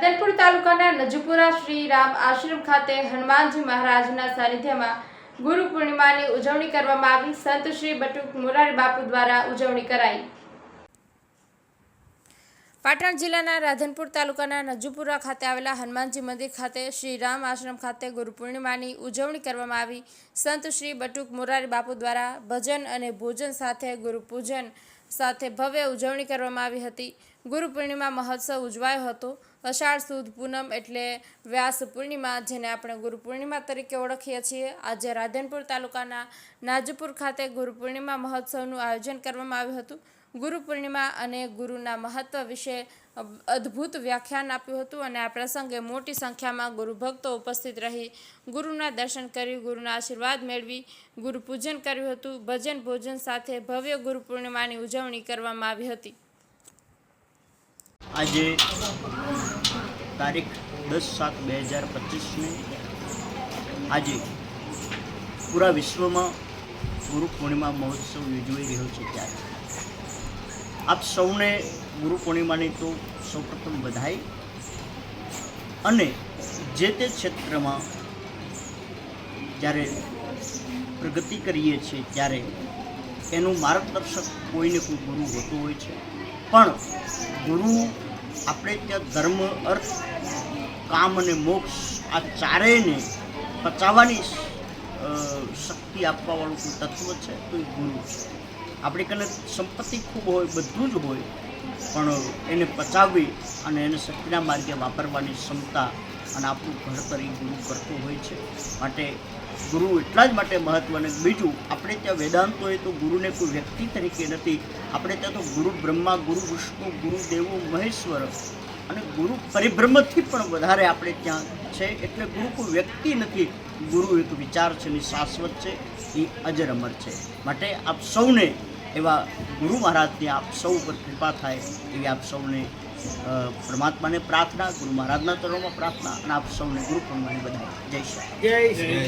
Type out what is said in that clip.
રાધનપુર તાલુકાના નજુપુરા શ્રી રામ આશ્રમ ખાતે હનુમાનજી મહારાજના સાનિધ્યમાં ગુરુ પૂર્ણિમાની ઉજવણી કરવામાં આવી. સંત શ્રી બટુક મોરારી બાપુ દ્વારા ઉજવણી કરાઈ. પાટણ જિલ્લાના રાધનપુર તાલુકાના નજુપુરા ખાતે આવેલા હનુમાનજી મંદિર ખાતે શ્રી રામ આશ્રમ ખાતે ગુરુ પૂર્ણિમાની ઉજવણી કરવામાં આવી. સંત શ્રી બટુક મોરારી બાપુ દ્વારા ભજન અને ભોજન સાથે ગુરુ પૂજન સાથે ભવ્ય ઉજવણી કરવામાં આવી હતી. ગુરુ પૂર્ણિમા મહોત્સવ ઉજવાયો હતો. અષાઢ સુદ પૂનમ એટલે વ્યાસ પૂર્ણિમા, જેને આપણે ગુરુ પૂર્ણિમા તરીકે ઓળખીએ છીએ. આજે રાધનપુર તાલુકાના નાજપુર ખાતે ગુરુ પૂર્ણિમા મહોત્સવનું આયોજન કરવામાં આવ્યું હતું. ગુરુ પૂર્ણિમા અને ગુરુના મહત્વ વિશે અદ્ભુત વ્યાખ્યાન આપ્યું હતું અને આ પ્રસંગે મોટી સંખ્યામાં ગુરુ ભક્તો ઉપસ્થિત રહી ગુરુના દર્શન કરી, ગુરુના આશીર્વાદ મેળવી, ગુરુ પૂજન કર્યું હતું. ભજન ભોજન સાથે ભવ્ય ગુરુ પૂર્ણિમાની ઉજવણી કરવામાં આવી હતી. આજે તારીખ દસ સાત બે હજાર પચીસને આજે પૂરા વિશ્વમાં ગુરુ પૂર્ણિમા મહોત્સવ યોજાઈ રહ્યો છે ત્યારે. આપ સૌને ગુરુ પૂર્ણિમાની તો સૌપ્રથમ બધાઈ અને જે તે ક્ષેત્રમાં જ્યારે પ્રગતિ કરીએ છીએ ત્યારે એનું માર્ગદર્શક કોઈને કોઈ ગુરુ હોતું હોય છે. પણ ગુરુ, આપણે ત્યાં ધર્મ, અર્થ, કામ અને મોક્ષ આ ચારેયને પચાવવાની શક્તિ આપવાવાળું કોઈ તત્વ છે? તો એ ગુરુ છે. આપણી કને સંપત્તિ ખૂબ હોય, બધું જ હોય, પણ એને પચાવવી અને એને શક્તિના માર્ગે વાપરવાની ક્ષમતા અને આપણું ઘડતર એ ગુરુ કરતો હોય છે. માટે ગુરુ એટલા જ માટે મહત્વનું બીજું, આપણે ત્યાં વેદાંતોએ તો ગુરુને કોઈ વ્યક્તિ તરીકે નથી. આપણે ત્યાં તો ગુરુ બ્રહ્મા, ગુરુ વિષ્ણુ, ગુરુ દેવો, મહેશ્વર અને ગુરુ પરિભ્રમથી પણ વધારે આપણે ત્યાં છે. એટલે ગુરુ કોઈ વ્યક્તિ નથી. ગુરુ એક વિચાર છે ને શાશ્વત છે. એ અજર અમર છે. માટે આપ સૌને એવા ગુરુ મહારાજની આપ સૌ ઉપર કૃપા થાય એવી આપ સૌને પરમાત્માને પ્રાર્થના, ગુરુ મહારાજના ચરણોમાં પ્રાર્થના અને આપ સૌને ગુરુ પૂર્ણિમાની બધા જય શ્રી રામ.